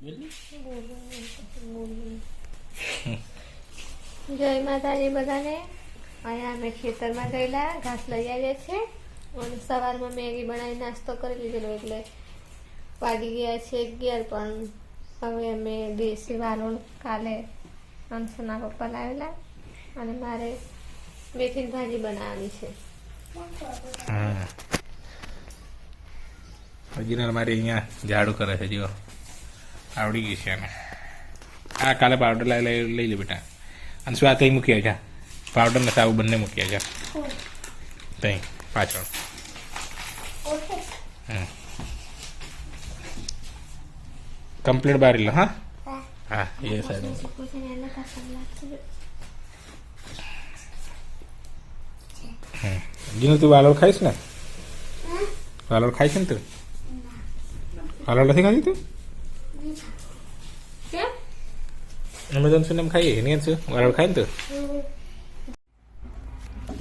જય માતાજી બધાને. અહીંયા અમે ખેતરમાં ગયેલા, ઘાસ લઈ આવ્યા છે. અને સવારમાં મેગી બનાવી નાસ્તો કરી લીધેલો, એટલે વાગી ગયા છે અગિયાર, પણ હવે અમે દેશી વાલોણ કાલે અંશુના પપ્પા લાવેલા અને મારે મેથીની ભાજી બનાવવાની છે. હજી મારી અહીંયા ઝાડુ કરે છે જો આવડી ગઈ છે એને. હા કાલે પાવડર લઈ લઈ લઈ લે બેટા. અને શું આ તઈ મૂક્યા છે પાવડર ને સાબુ બંને મૂક્યા છે તઈ પાછળ. કમ્પ્લીટ બારી લો હા? હા એ સાઈડ જીનું તું વાલોળ ખાઈશ ને? વાલોળ ખાઈશ ને તું? વાલોળ નથી ખાધી તું? કેમ અમે તો શું એમ ખાઈએ એને શું વાલોળ ખાય ને તું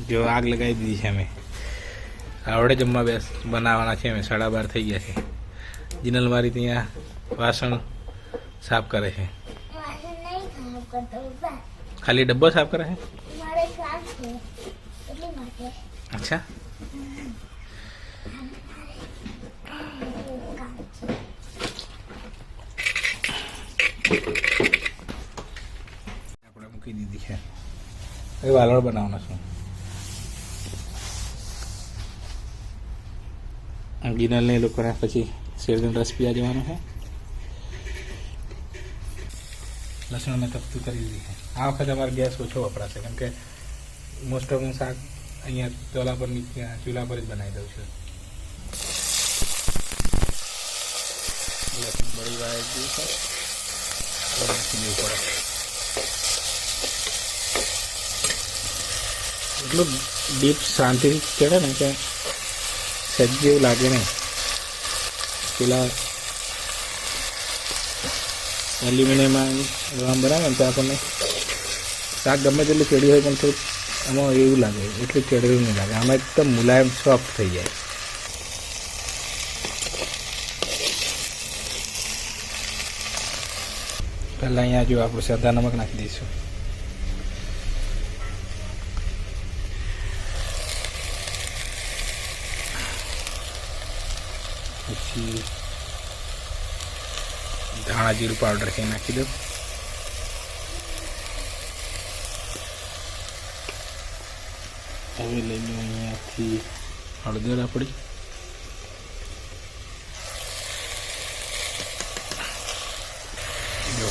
જો આગ લગાવી દીધી છે અમે. આવડે જમવા બેસ બનાવવાના છે અમે. સાડા બાર થઈ ગયા છે. જીનલ મારી ત્યાં વાસણ સાફ કરે છે. ખાલી ડબ્બો સાફ કરે છે? મારે કામ છે. એટલી માટે. અચ્છા કામ છે આપણે મૂકી દીધી છે હવે વાલળ બનાવવાના છું. ગિનલને એ લોકોને પછી શેરડીનો રસ પીવા જવાનો છે. લસણ મેં તપતું કરી દીધી છે. આ વખતે અમારે ગેસ ઓછો વપરાશે કેમ કે મોસ્ટ ઓફ હું શાક અહીંયા ચોલા પર ચૂલા પર જ બનાવી દઉં છું. લસણ બળી વાળી દીધું નાખી દેવું પડે એટલું ડીપ શાંતિથી કહેવાય ને કે સજ જેવું લાગે નહીં. પેલા એલ્યુમિનિયમમાં રમ બનાવે ને તો આપણને શાક ગમે તેટલું ચડ્યું હોય પણ થોડુંક આમાં એવું લાગે, એટલું ચડેલું નહીં લાગે. આમાં એકદમ મુલાયમ સોફ્ટ થઈ જાય. પહેલાં અહીંયા જો આપણે સાદા નમક નાખી દઈશું. પછી ધાણા જીરું પાવડર છે નાખી દો હવે લઈ લઉં અહીંયાથી હળદર આપણી જો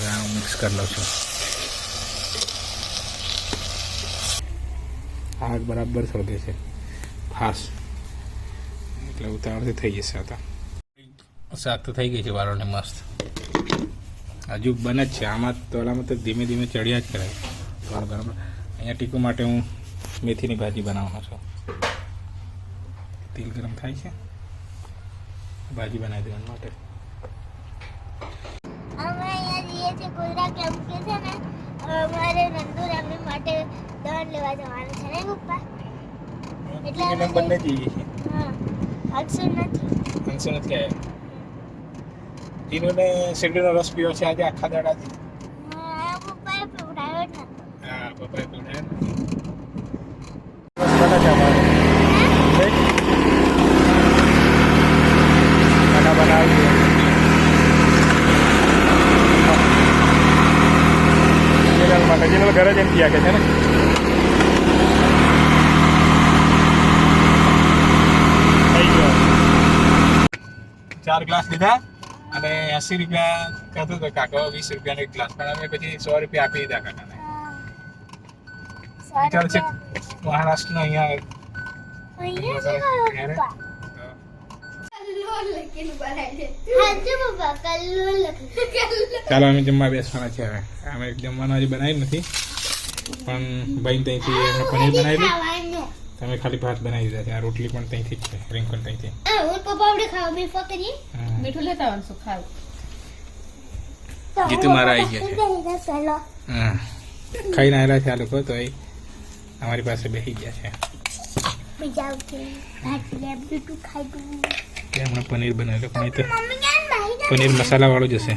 હવે આ મિક્સ કરી લઉં છું. આગ બરાબર સળગે છે. ફાસ્ટ. એટલે ઉતાવળથી થઈ જશે આ શાક તો થઈ ગઈ છે વારોને મસ્ત. હજુ બને જ છે. આમાં તોલામાં તો ધીમે ધીમે ચડ્યા જ કરાય. વાળ બરાબર. અહીંયા ટીકુ માટે હું મેથીની ભાજી બનાવવાનો છું. તેલ ગરમ થાય છે. ભાજી બનાવી દેવા માટે. છીએ ગોધરા કેમ કે છે ને અમારે નંદુર એમને માટે દંડ લેવા જવાનું છે ને પપ્પા? એટલે બંને જઈએ હા અક્ષર નથી. અક્ષર નથી આવ્યા. ટીનુને શેરડીનો રસ પીવો છે આજે આખા દાડાથી. હા પપ્પાએ પીવડાવ્યો જ હા પપ્પાએ પીવડાવ્યો નથી. રસ બને છે અમારે ખાના બનાવી દે જીનલ માટે જીનલ ઘરે જઈને પીયા કે છે ને. ચાર ગ્લાસ લીધા અને એસી રૂપિયા કહેતો હતો કાકા વીસ રૂપિયાનો એક ગ્લાસ પણ અમે પછી સો રૂપિયા આપી દીધા કાકાને. વિચાર છે મહારાષ્ટ્રનો અહીંયા અહીંયા છે પપ્પા હાચું પપ્પા કલ્લો લખી. ચાલો અમે જમવા બેસવાના છે હવે. અમે જમવાનું હજી બનાવી નથી. પણ ભાઈ ત્યાંથી એમને પનીર બનાવેલું તમે ખાલી ભાત બનાવી દીધા છે. આ રોટલી પણ ત્યાંથી જ છે. રિંકણ ત્યાંથી. મીઠું લેતા આવવાનું શું ખાવ. જીતુ મારા આવી ગયા છે. ખાઈને આવેલા છે આ લોકો તો એ અમારી પાસે બેસી ગયા છે. બીજા ભાત લે બીટું ખાઈ દઉં. કે હમણાં પનીર બનાવેલું પણ એ તો પનીર મસાલાવાળું જ હશે.